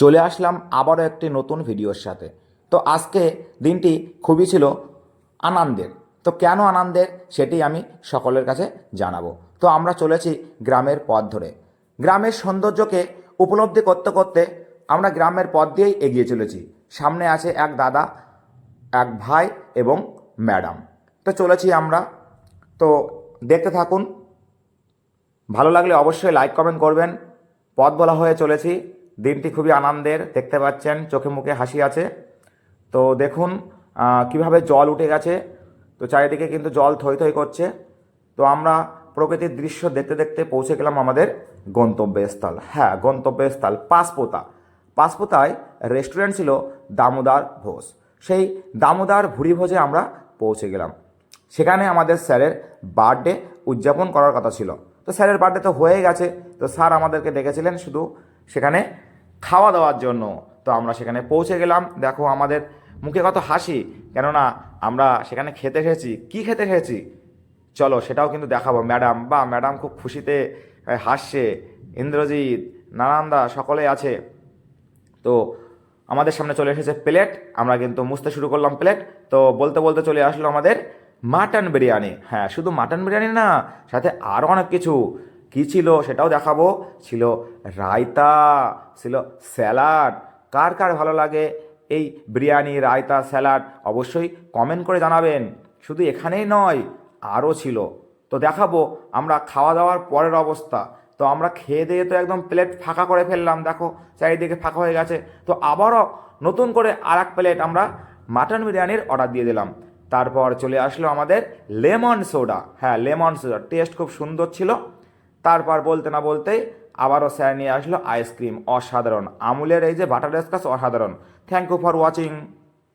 চলে আসলাম আবারও একটি নতুন ভিডিওর সাথে। তো আজকে দিনটি খুবই ছিল আনন্দের। তো কেন আনন্দের সেটি আমি সকলের কাছে জানাব। তো আমরা চলেছি গ্রামের পথ ধরে। গ্রামের সৌন্দর্যকে উপলব্ধি করতে করতে আমরা গ্রামের পথ দিয়েই এগিয়ে চলেছি। সামনে আছে এক দাদা, এক ভাই এবং ম্যাডাম। তো চলেছি আমরা। তো দেখতে থাকুন। ভালো লাগলে অবশ্যই লাইক, কমেন্ট করবেন। পথ বলা হয়ে চলেছি। দিনটি খুবই আনন্দের, দেখতে পাচ্ছেন, চোখে মুখে হাসি আছে। তো দেখুন কীভাবে জল উঠে গেছে। তো চারিদিকে কিন্তু জল থই থই করছে। তো আমরা প্রকৃতির দৃশ্য দেখতে দেখতে পৌঁছে গেলাম আমাদের গন্তব্যস্থল। হ্যাঁ গন্তব্যস্থল, পাসপোতা। পাসপোতায় রেস্টুরেন্ট ছিল দামোদার ভোজ। সেই দামোদার ভুড়ি ভোজে আমরা পৌঁছে গেলাম। সেখানে আমাদের স্যারের বার্থডে উদযাপন করার কথা ছিল। তো স্যারের বার্থডে তো হয়ে গেছে। তো স্যার আমাদেরকে ডেকেছিলেন শুধু সেখানে। খাওয়া দাওয়ার জন্য। তো আমরা সেখানে পৌঁছে গেলাম। দেখো আমাদের মুখে কত হাসি। কেননা আমরা সেখানে খেতে এসেছি। কি খেতে এসেছি? চলো সেটাও কিন্তু দেখাবো। ম্যাডাম, বা ম্যাডাম খুব খুশিতে হাসছে। ইন্দ্রজিৎ, নানান্দা সকলে আছে। তো আমাদের সামনে চলে এসেছে প্লেট। আমরা কিন্তু মুছতে শুরু করলাম প্লেট। তো বলতে বলতে চলে আসলো আমাদের মাটন বিরিয়ানি। হ্যাঁ শুধু মাটন বিরিয়ানি না, সাথে আরও অনেক কিছু। কী ছিল সেটাও দেখাবো। ছিল রায়তা, ছিল স্যালাড। কার কার ভালো লাগে এই বিরিয়ানি, রায়তা, স্যালাড অবশ্যই কমেন্ট করে জানাবেন। শুধু এখানেই নয়, আরও ছিল। তো দেখাবো, আমরা খাওয়া দাওয়ার পরের অবস্থা। তো আমরা খেয়ে দিয়ে তো একদম প্লেট ফাঁকা করে ফেললাম। দেখো, চারিদিকে ফাঁকা হয়ে গেছে। তো আবারও নতুন করে আর এক প্লেট আমরা মাটন বিরিয়ানির অর্ডার দিয়ে দিলাম। তারপর চলে আসলো আমাদের লেমন সোডা হ্যাঁ লেমন সোডা টেস্ট খুব সুন্দর ছিল। তারপর বলতে না বলতেই আবারও স্যার নিয়ে আসলো আইসক্রিম অসাধারণ। আমুলের এই যে বাটার স্কচ অসাধারণ। Thank you for watching